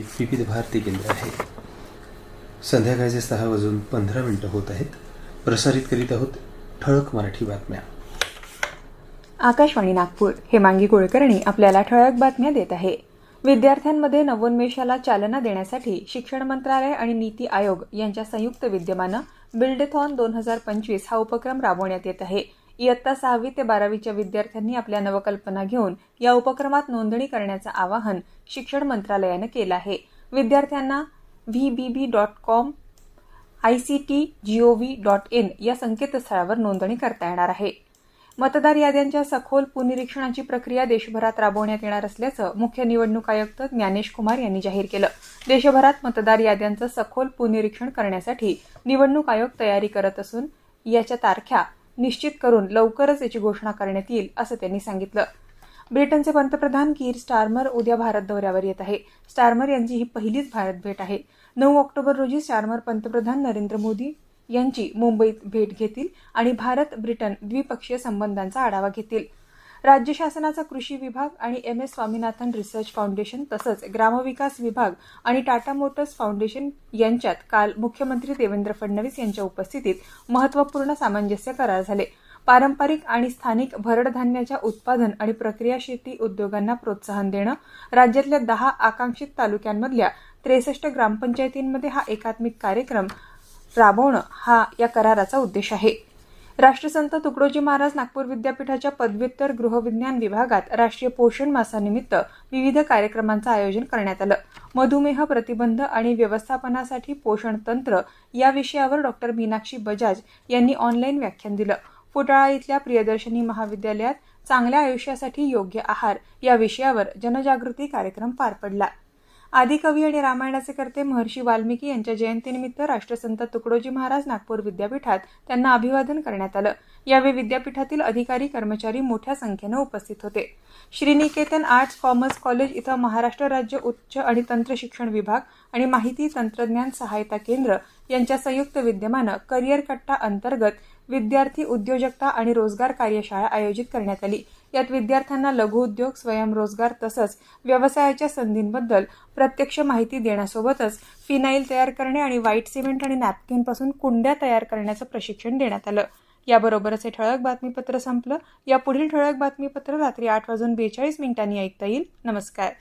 विविध भारती केंद्र आहे. संध्याकाळचे सहा वाजून पंधरा मिनिटं होत आहेत. प्रसारित करीत आहोत ठळक मराठी बातम्या. आकाशवाणी नागपूर हेमांगी कुलकर्णी आपल्याला ठळक बातम्या देत आहे. विद्यार्थ्यांमध्ये नवोन्मेषाला चालना देण्यासाठी शिक्षण मंत्रालय आणि नीती आयोग यांच्या संयुक्त विद्यमानं बिल्डेथॉन दोन हजार पंचवीस हा उपक्रम राबवण्यात येत आहे. इयत्ता सहावी ते बारावीच्या विद्यार्थ्यांनी आपल्या नवकल्पना घेऊन या उपक्रमात नोंदणी करण्याचं आवाहन शिक्षण मंत्रालयानं केलं आहे. विद्यार्थ्यांना V B B dot com I C T G O V dot in या संकेतस्थळावर नोंदणी करता येणार आहे. मतदार याद्यांच्या सखोल पुनरीक्षणाची प्रक्रिया देशभरात राबवण्यात येणार असल्याचं मुख्य निवडणूक आयुक्त ज्ञानेश कुमार यांनी जाहीर केलं. देशभरात मतदार याद्यांचं सखोल पुनरीक्षण करण्यासाठी निवडणूक आयोग तयारी करत असून याच्या तारख्या निश्चित करून लवकरच याची घोषणा करण्यात येईल असं त्यांनी सांगितलं. ब्रिटनचे पंतप्रधान कीर स्टार्मर उद्या भारत दौऱ्यावर येत आहे. स्टारमर यांची ही पहिलीच भारत भेट आहे. नऊ ऑक्टोबर रोजी स्टार्मर पंतप्रधान नरेंद्र मोदी यांची मुंबईत भेट घेतील आणि भारत ब्रिटन द्विपक्षीय संबंधांचा आढावा घेतील. राज्य शासनाचा कृषी विभाग आणि M S Swaminathan research foundation तसंच ग्रामविकास विभाग आणि टाटा मोटर्स फाउंडेशन यांच्यात काल मुख्यमंत्री देवेंद्र फडणवीस यांच्या उपस्थितीत महत्त्वपूर्ण सामंजस्य करार झाले. पारंपरिक आणि स्थानिक भरडधान्याच्या उत्पादन आणि प्रक्रिया शेती उद्योगांना प्रोत्साहन देणं राज्यातल्या दहा आकांक्षित तालुक्यांमधल्या त्रेसष्ट ग्रामपंचायतींमध्ये हा एकात्मिक कार्यक्रम राबवणं हा या कराराचा उद्देश आहे. राष्ट्रसंत तुकडोजी महाराज नागपूर विद्यापीठाच्या पदव्युत्तर गृहविज्ञान विभागात राष्ट्रीय पोषण मासानिमित्त विविध कार्यक्रमांचं आयोजन करण्यात आलं. मधुमेह प्रतिबंध आणि व्यवस्थापनासाठी पोषण तंत्र या विषयावर डॉक्टर मीनाक्षी बजाज यांनी ऑनलाईन व्याख्यान दिलं. फुटाळा इथल्या प्रियदर्शनी महाविद्यालयात चांगल्या आयुष्यासाठी योग्य आहार या विषयावर जनजागृती कार्यक्रम पार पडला. आदिकवी आणि रामायणाचे कर्ते महर्षी वाल्मिकी यांच्या जयंतीनिमित्त राष्ट्रसंत तुकडोजी महाराज नागपूर विद्यापीठात त्यांना अभिवादन करण्यात आलं. यावेळी विद्यापीठातील अधिकारी कर्मचारी मोठ्या संख्येनं उपस्थित होते. श्रीनिकेतन आर्ट्स कॉमर्स कॉलेज इथं महाराष्ट्र राज्य उच्च आणि तंत्र शिक्षण विभाग आणि माहिती तंत्रज्ञान सहायता केंद्र यांच्या संयुक्त विद्यमानं करिअर कट्टा अंतर्गत विद्यार्थी उद्योजकता आणि रोजगार कार्यशाळा आयोजित करण्यात आली. यात विद्यार्थ्यांना लघुउद्योग स्वयंरोजगार तसंच व्यवसायाच्या संधींबद्दल प्रत्यक्ष माहिती देण्यासोबतच फिनाईल तयार करणे आणि व्हाईट सिमेंट आणि नॅपकिनपासून कुंड्या तयार करण्याचं प्रशिक्षण देण्यात आलं. याबरोबरच हे ठळक बातमीपत्र संपलं. या पुढील ठळक बातमीपत्र रात्री आठ वाजून बेचाळीस मिनिटांनी ऐकता येईल. नमस्कार.